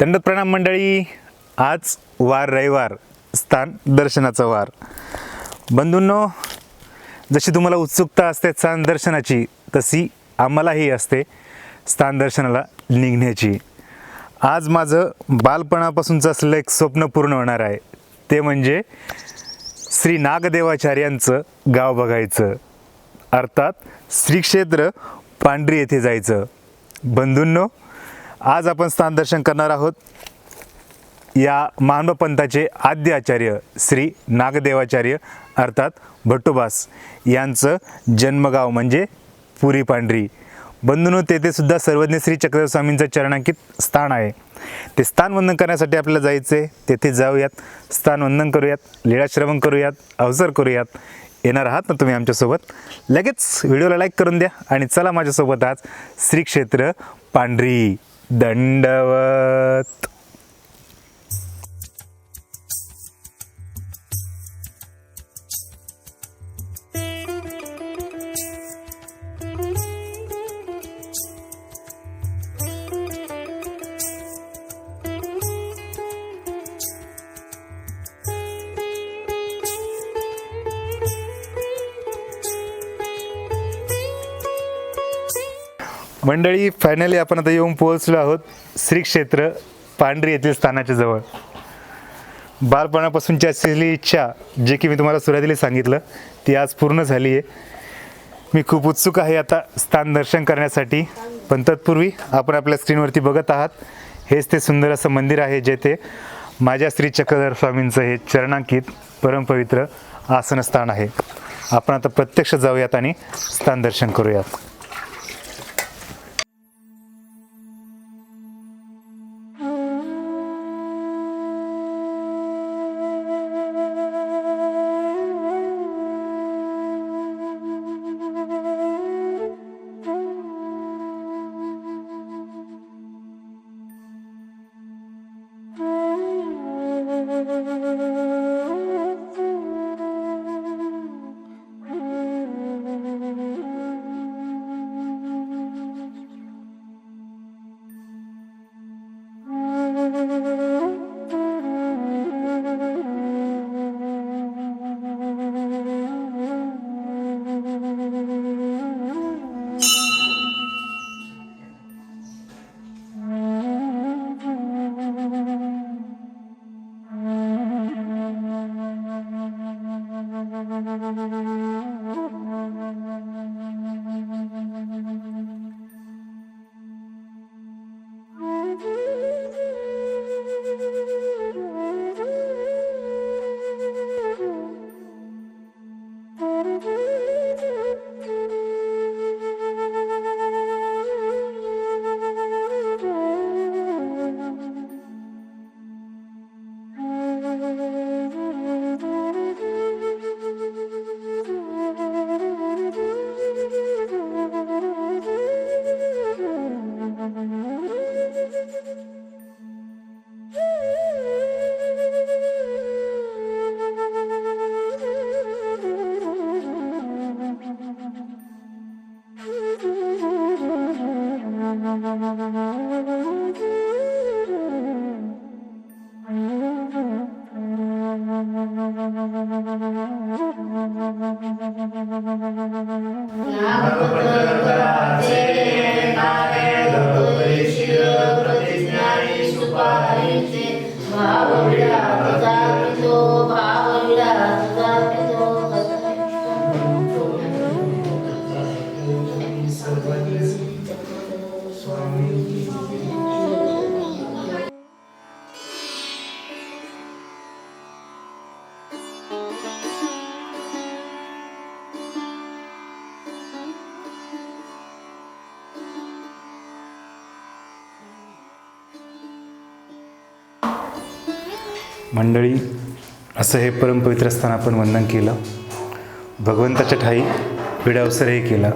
दंड प्रणाम मंडळी आज वार रविवार स्थान दर्शनाचा वार. बंधूंनो जशी तुम्हाला उत्सुकता असते स्थान दर्शनाची तशी आम्हालाही असते स्थान दर्शनाला निघण्याची. आज माझं बालपणापासूनचं असलेलं एक स्वप्न पूर्ण होणार आहे. ते म्हणजे श्री नागदेवाचार्यांचं गाव बघायचं. अर्थात श्री क्षेत्र पांढरी येथे जायचं. बंधूंनो आज आपण स्थान दर्शन करणार आहोत या मानवपंथाचे आद्य आचार्य श्री नागदेवाचार्य अर्थात भट्टोबास यांचं जन्मगाव म्हणजे पुरी पांढरी. बंधूंनो तेथे सुद्धा सर्वज्ञ श्री चक्रस्वामींचं चरणांकित स्थान आहे. ते स्थानवंदन करण्यासाठी आपल्याला जायचे तेथे जाऊयात स्थानवंदन करूयात लीळाश्रवण करूयात अवसर करूयात. येणार आहात ना तुम्ही आमच्यासोबत? लगेच व्हिडिओला लाईक करून द्या आणि चला माझ्यासोबत आज श्री क्षेत्र पांढरी. दंडवत. मंडळी फायनली आपण आता येऊन पोहोचलो आहोत श्री क्षेत्र पांढरी येथील स्थानाच्या जवळ. बालपणापासूनची असलेली इच्छा जे की मी तुम्हाला सुरुवातीला सांगितलं ती आज पूर्ण झाली आहे. मी खूप उत्सुक आहे आता स्थान दर्शन करण्यासाठी पण तत्पूर्वी आपण आपल्या स्क्रीनवरती बघत आहात. हेच ते सुंदर असं मंदिर आहे जेथे माझ्या श्री चक्रधर स्वामींचं हे चरणांकित परमपवित्र आसनस्थान आहे. आपण आता प्रत्यक्ष जाऊयात आणि स्थान दर्शन करूयात. मंडळी असं हे परमपवित्र स्थान आपण वंदन केलं. भगवंताच्या ठाई विडा अवसरही केला.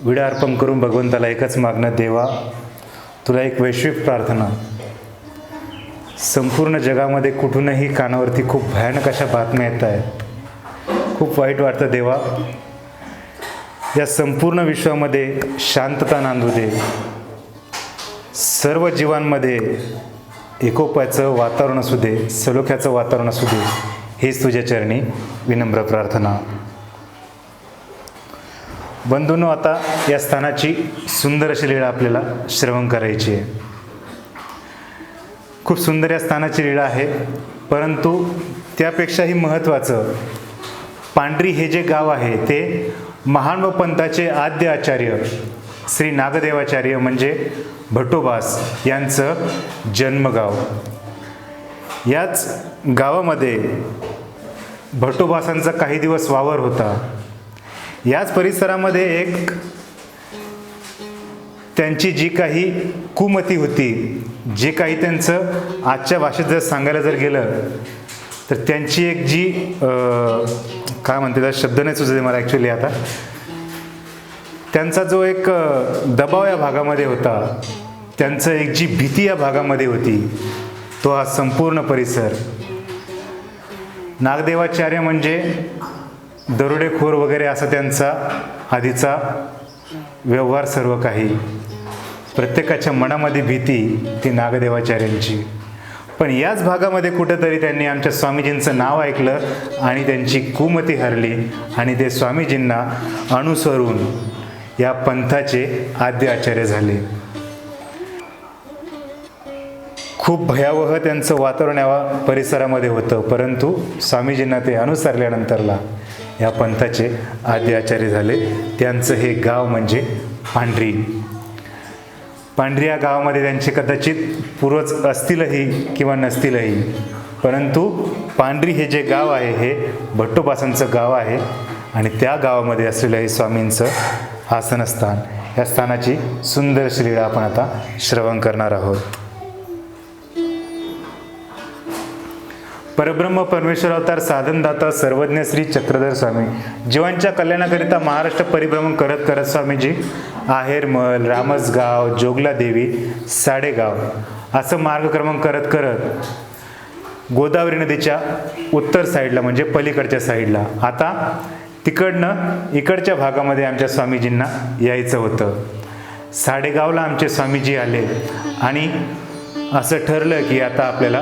विडा अर्पण करून भगवंताला एकच मागणं देवा तुला एक वैश्विक प्रार्थना. संपूर्ण जगामध्ये कुठूनही कानावरती खूप भयानक अशा बातम्या येत आहेत. खूप वाईट वाटतं देवा. या संपूर्ण विश्वामध्ये शांतता नांदू दे. सर्व जीवांमध्ये एकोप्याचं वातावरण असू दे सलोख्याचं वातावरण असू दे हेच तुझ्या चरणी विनम्र प्रार्थना. बंधूंनो आता या स्थानाची सुंदर अशी लीळा आपल्याला श्रवण करायची आहे. खूप सुंदर या स्थानाची लीळा आहे परंतु त्यापेक्षाही महत्त्वाचं पांढरी हे जे गाव आहे ते महान व पंथाचे आद्य आचार्य श्री नागदेवाचार्य म्हणजे भटोबास यांचं जन्मगाव. याच गावामध्ये भटोबासांचा काही दिवस वावर होता. याच परिसरामध्ये एक त्यांची जी काही कुमती होती जे काही त्यांचं आजच्या भाषेत जर सांगायला जर गेलं तर त्यांची एक जी काय म्हणते त्या शब्द नाही सुचते मला ॲक्च्युली आता. त्यांचा जो एक दबाव या भागामध्ये होता त्यांचं एक जी भीती या भागामध्ये होती तो हा संपूर्ण परिसर. नागदेवाचार्य म्हणजे दरोडेखोर वगैरे असा त्यांचा आधीचा व्यवहार सर्व काही. प्रत्येकाच्या मनामध्ये भीती ती नागदेवाचार्यांची. पण याच भागामध्ये कुठंतरी त्यांनी आमच्या स्वामीजींचं नाव ऐकलं आणि त्यांची कुमती हरली आणि ते स्वामीजींना अनुसरून या पंथाचे आद्य आचार्य झाले. खूप भयावह त्यांचं वातावरण या परिसरामध्ये होतं. परंतु स्वामीजींना ते अनुसरल्यानंतरला या पंथाचे आद्य आचार्य झाले. त्यांचं हे गाव म्हणजे पांढरी. पांढरी या गावामध्ये त्यांचे कदाचित पूर्वज असतीलही किंवा नसतीलही. परंतु पांढरी हे जे गाव आहे हे भट्टोपासांचं गाव आहे. आणि त्या गावामध्ये असलेलं हे स्वामींचं आसनस्थान या स्थानाची सुंदर श्रीला आपण आता श्रवण करणार आहोत. परब्रह्म परमेश्वर अवतार साधनदाता सर्वज्ञ श्री चक्रधर स्वामी जीवांच्या कल्याणाकरिता महाराष्ट्र परिभ्रमण करत करत स्वामीजी आहेरमल रामसगाव जोगला देवी साडेगाव असं मार्गक्रमण करत करत गोदावरी नदीच्या उत्तर साईडला म्हणजे पलीकडच्या साईडला. आता तिकडनं इकडच्या भागामध्ये आमच्या स्वामीजींना यायचं होतं. साडेगावला आमचे स्वामीजी आले आणि असं ठरलं की आता आपल्याला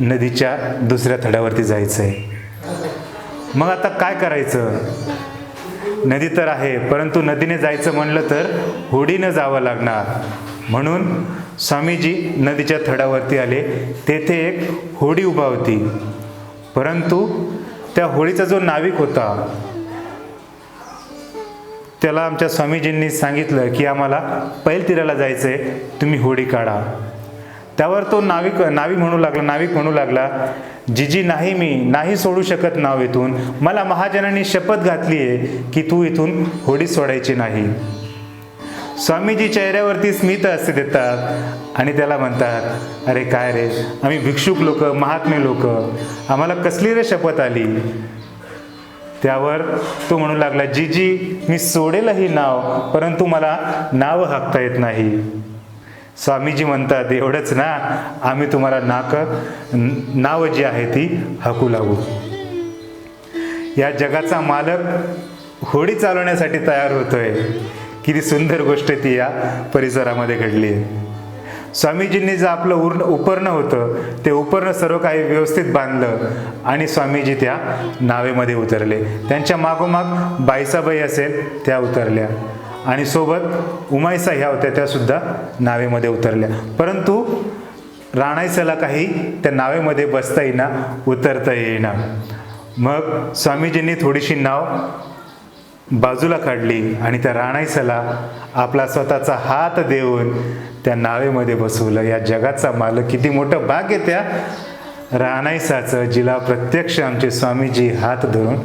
नदीच्या दुसऱ्या थड्यावरती जायचं आहे मग आता काय करायचं? नदी तर आहे परंतु नदीने जायचं म्हणलं तर होडीनं जावं लागणार. म्हणून स्वामीजी नदीच्या थडावरती आले. तेथे एक होडी उभा होती. परंतु त्या होडीचा जो नाविक होता त्याला आमच्या स्वामीजींनी सांगितलं की आम्हाला पैलतीराला जायचं आहे तुम्ही होडी काढा. त्यावर तो नाविक नावी म्हणू लागला नाविक म्हणू लागला जिजी नाही मी नाही सोडू शकत नाव इथून. मला महाजनांनी शपथ घातली आहे की तू इथून होडी सोडायची नाही. स्वामीजी चेहऱ्यावरती स्मित असे देतात आणि त्याला म्हणतात अरे काय रे आम्ही भिक्षुक लोक महात्मे लोक. आम्हाला कसली रे शपथ आली? त्यावर तो म्हणू लागला जीजी मी सोडेलही नाव परंतु मला नाव हाकता येत नाही. स्वामीजी म्हणतात एवढंच ना आम्ही तुम्हाला नाक नाव जी आहे ती हाकू लागू. या जगाचा मालक होडी चालवण्यासाठी तयार होतोय. किती सुंदर गोष्ट ती या परिसरामध्ये घडली आहे. स्वामीजींनी जे आपलं उर्ण उपर्ण होतं ते उपर्ण सर्व काही व्यवस्थित बांधलं आणि स्वामीजी त्या नावेमध्ये उतरले. त्यांच्या मागोमाग बाईसाबाई असेल त्या उतरल्या. आणि सोबत उमाईसा ह्या होत्या त्यासुद्धा नावेमध्ये उतरल्या. परंतु राणाईसाला काही त्या नावेमध्ये बसता येईना उतरता येईना. मग स्वामीजींनी थोडीशी नाव बाजूला काढली आणि त्या राणाईसाला आपला स्वतःचा हात देऊन त्या नावेमध्ये बसवलं. या जगाचा मालक. किती मोठं भाग्य त्या राणाईसाचं जिला प्रत्यक्ष आमचे स्वामीजी हात धरून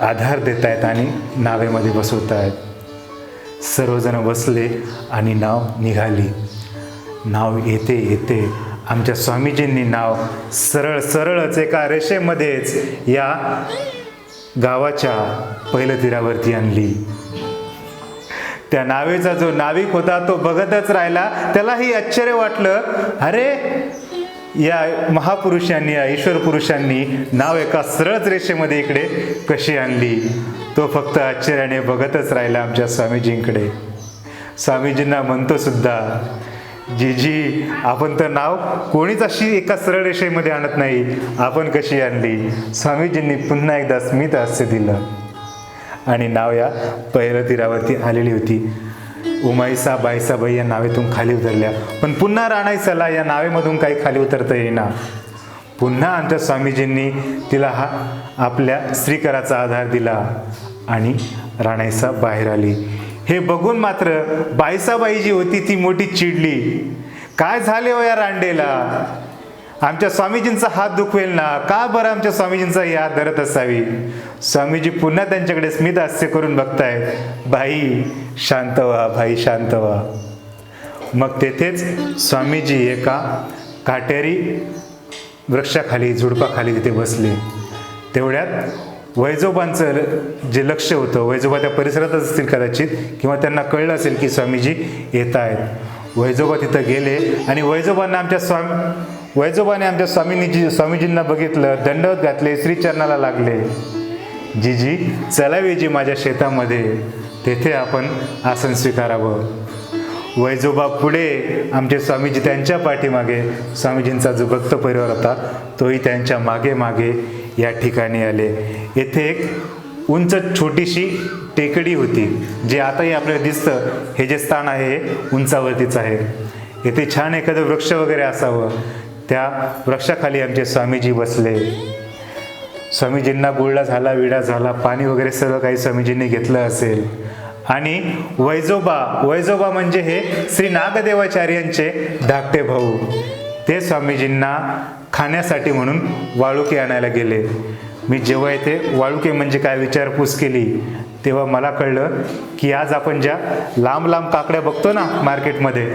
आधार देत आहेत आणि नावेमध्ये बसवत आहेत सर्वजण बसले आणि नाव निघाली. नाव येते येते. आमच्या स्वामीजींनी नाव सरळ सरळच एका रेषेमध्येच या गावाच्या पहिल्या तीरावरती आणली. त्या नावेचा जो नाविक होता तो बघतच राहिला. त्यालाही आश्चर्य वाटलं. अरे या महापुरुषांनी या ईश्वर पुरुषांनी नाव एका सरळच रेषेमध्ये इकडे कशी आणली? तो फक्त आश्चर्याने बघतच राहिला आमच्या स्वामीजींकडे. स्वामीजींना म्हणतो सुद्धा जी जी आपण तर नाव कोणीच अशी एका सरळ रेषेमध्ये आणत नाही. आपण कशी आणली? स्वामीजींनी पुन्हा एकदा स्मित हास्य दिलं. आणि नाव या पहिल्या तीरावरती आलेली होती. उमाईसा बाईसाबाई या नावेतून खाली उतरल्या. पण पुन्हा राणाईसाला या नावेमधून काही खाली उतरता येईना. पुन्हा आमच्या स्वामीजींनी तिला हा आपल्या श्रीकराचा आधार दिला आणि राणाईसा बाहेर आली. हे बघून मात्र बाईसाबाई जी होती ती मोठी चिडली. काय झाले हो या रांडेला? आमच्या स्वामीजींचा हात दुखवेल ना. का बरं आमच्या स्वामीजींचा ही हात धरत असावी? स्वामीजी पुन्हा त्यांच्याकडे स्मित हास्य करून बघताय भाई शांत व्हा भाई शांत व्हा. मग तेथेच स्वामीजी एका काटेरी वृक्षाखाली झुडपाखाली तिथे बसले. तेवढ्यात वैजोबांचं जे लक्ष होतं वैजोबा त्या परिसरातच असतील कदाचित किंवा त्यांना कळलं असेल की स्वामीजी येत आहेत वैजोबा तिथं गेले आणि वैजोबांना आमच्या स्वामी वैजोबाने आमच्या स्वामींनी स्वामीजींना बघितलं दंडवत घातले श्रीचरणाला लागले. जीजी चलावे जी माझ्या शेतामध्ये तेथे आपण आसन स्वीकारावं. वैजोबा पुढे आमचे स्वामीजी त्यांच्या पाठीमागे स्वामीजींचा जो भक्त परिवार होता तोही त्यांच्या मागे मागे या ठिकाणी आले. येथे एक उंच छोटीशी टेकडी होती जे आताही आपल्याला दिसतं. हे जे स्थान आहे हे उंचावरतीच आहे. येथे छान एखादं वृक्ष वगैरे असावं. त्या वृक्षाखाली आमचे स्वामीजी बसले. स्वामीजींना गुळला झाला विडा झाला पाणी वगैरे सर्व काही स्वामीजींनी घेतलं असेल. आणि वैजोबा वैजोबा म्हणजे हे श्री नागदेवाचार्यांचे धाकटे भाऊ. ते स्वामीजींना खाण्यासाठी म्हणून वाळुके आणायला गेले. मी जेव्हा येथे वाळुके म्हणजे काय विचारपूस केली तेव्हा मला कळलं की आज आपण ज्या लांब लांब काकड्या बघतो ना मार्केटमध्ये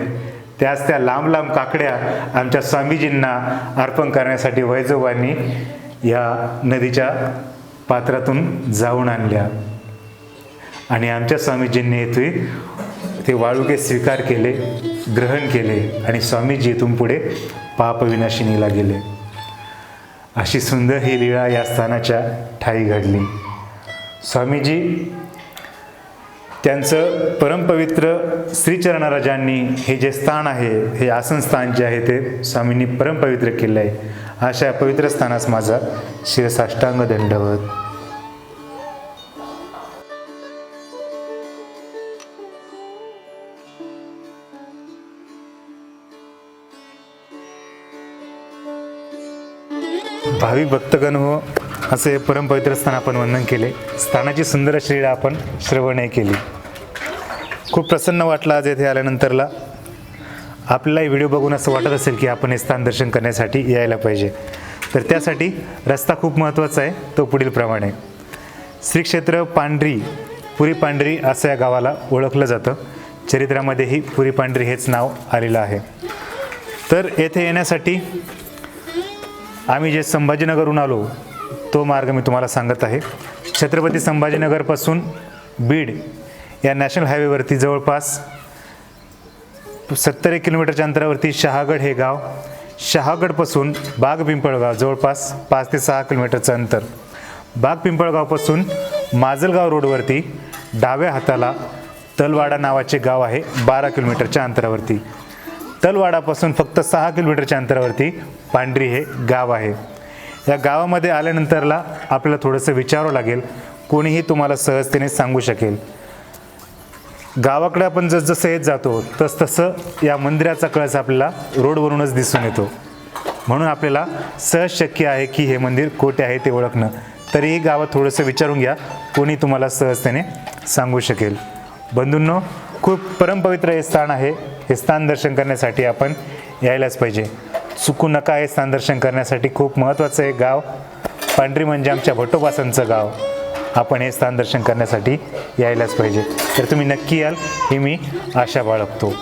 त्याच त्या लांब लांब काकड्या आमच्या स्वामीजींना अर्पण करण्यासाठी वैजोबांनी या नदीच्या पात्रातून जाऊन आणल्या. आणि आमच्या स्वामीजींनी येथे ते वाळुके स्वीकार केले ग्रहण केले आणि स्वामीजी इथून पुढे पापविनाशिनीला गेले. अशी सुंदर ही लीळा या स्थानाच्या ठाई घडली. स्वामीजी त्यांचं परमपवित्र श्रीचरणराजांनी हे जे स्थान आहे हे आसन स्थान जे आहे ते स्वामींनी परमपवित्र केलं आहे. अशा पवित्र स्थानास माझा शिरसाष्टांग दंडवत. भाविक भक्तगण हो असे परमपवित्र स्थान आपण वंदन केले. स्थानाची सुंदर श्रीला आपण श्रवणही केली. खूप प्रसन्न वाटला आज येथे आल्यानंतरला. आपल्यालाही व्हिडिओ बघून असं वाटत असेल की आपण हे स्थान दर्शन करण्यासाठी यायला पाहिजे. तर त्यासाठी रस्ता खूप महत्त्वाचा आहे तो पुढील प्रमाणे. श्री क्षेत्र पांढरी पुरी पांढरी असं या गावाला ओळखलं जातं. चरित्रामध्येही पुरी पांढरी हेच नाव आलेलं आहे. तर येथे येण्यासाठी आम्ही जे संभाजीनगरहून आलो तो मार्ग मी तुम्हाला सांगत आहे. छत्रपती संभाजीनगरपासून बीड या नॅशनल हायवेवरती जवळपास सत्तर एक किलोमीटरच्या अंतरावरती शहागड हे गाव शहागडपासून बाग पिंपळगाव जवळपास पाच ते सहा किलोमीटरचं अंतर. बाग पिंपळगावपासून माजलगाव रोडवरती डाव्या हाताला तलवाडा नावाचे गाव आहे बारा किलोमीटरच्या अंतरावरती. तलवाडापासून फक्त सहा किलोमीटरच्या अंतरावरती पांढरी हे गाव आहे. या गावामध्ये आल्यानंतरला आपल्याला थोडंसं विचारावं लागेल. कोणीही तुम्हाला सहजतेने सांगू शकेल. गावाकडे आपण जसजसं येत जातो तस तसं या मंदिराचा कळस आपल्याला रोडवरूनच दिसून येतो. म्हणून आपल्याला सहज शक्य आहे की हे मंदिर कोठे आहे ते ओळखणं. तरीही गावात थोडंसं विचारून घ्या. कोणी तुम्हाला सहजतेने सांगू शकेल. बंधूंनो खूप परमपवित्र हे स्थान आहे. हे स्थान दर्शन करण्यासाठी आपण यायलाच पाहिजे. चुकू नका हे स्थान दर्शन करण्यासाठी खूप महत्त्वाचं आहे गाव पांढरी म्हणजे आमच्या भटोबासांचं गाव. आपण हे स्थान दर्शन करण्यासाठी यायलाच पाहिजे. तर तुम्ही नक्की याल ही मी आशा बाळगतो.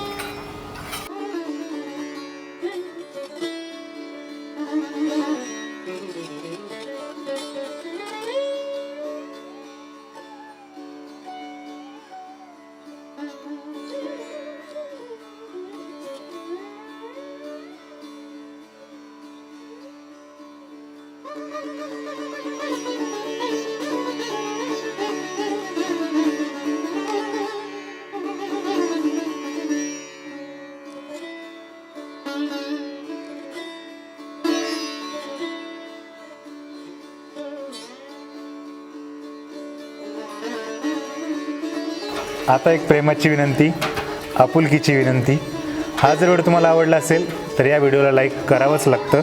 आता एक प्रेमाची विनंती आपुलकीची विनंती. हा जर व्हिडिओ तुम्हाला आवडला असेल तर या व्हिडिओला लाईक करावंच लागतं.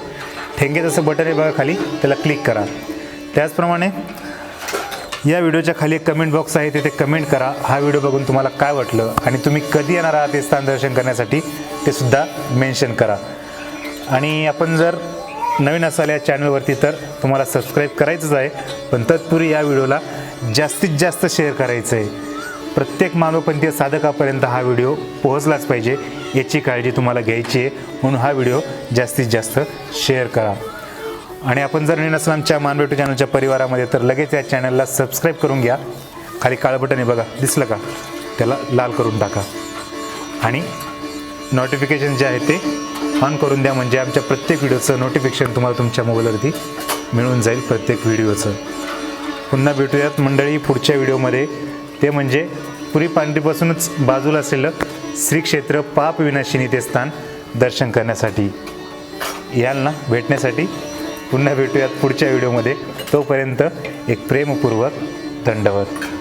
ठेंगे जसं बटन आहे बघा खाली त्याला क्लिक करा. त्याचप्रमाणे या व्हिडिओच्या खाली एक कमेंट बॉक्स आहे तिथे कमेंट करा. हा व्हिडिओ बघून तुम्हाला काय वाटलं आणि तुम्ही कधी येणार आहात हे स्थान दर्शन करण्यासाठी ते सुद्धा मेन्शन करा. आणि आपण जर नवीन असाल या चॅनलवरती तर तुम्हाला सबस्क्राईब करायचंच आहे. पण तत्पूर्वी या व्हिडिओला जास्तीत जास्त शेअर करायचं आहे प्रत्येक मानवपंथीय साधकापर्यंत हा व्हिडिओ पोहोचलाच पाहिजे याची काळजी तुम्हाला घ्यायची आहे. म्हणून हा व्हिडिओ जास्तीत जास्त शेअर करा. आणि आपण जर नसलामच्या आमच्या मानवेटू चॅनलच्या परिवारामध्ये तर लगेच या चॅनलला सबस्क्राईब करून घ्या. खाली काळं बटन आहे बघा दिसलं का? त्याला लाल करून टाका. आणि नोटिफिकेशन जे आहे ते ऑन करून द्या म्हणजे आमच्या प्रत्येक व्हिडिओचं नोटिफिकेशन तुम्हाला तुमच्या मोबाईलवरती मिळून जाईल प्रत्येक व्हिडिओचं. पुन्हा भेटूयात मंडळी पुढच्या व्हिडिओमध्ये. ते म्हणजे पुरी पांढरीपासूनच बाजूला असलेलं श्री क्षेत्र पाप विनाशिनी ते स्थान दर्शन करण्यासाठी. याल ना भेटण्यासाठी पुन्हा भेटूयात पुढच्या व्हिडिओमध्ये. तोपर्यंत एक प्रेमपूर्वक दंडवत.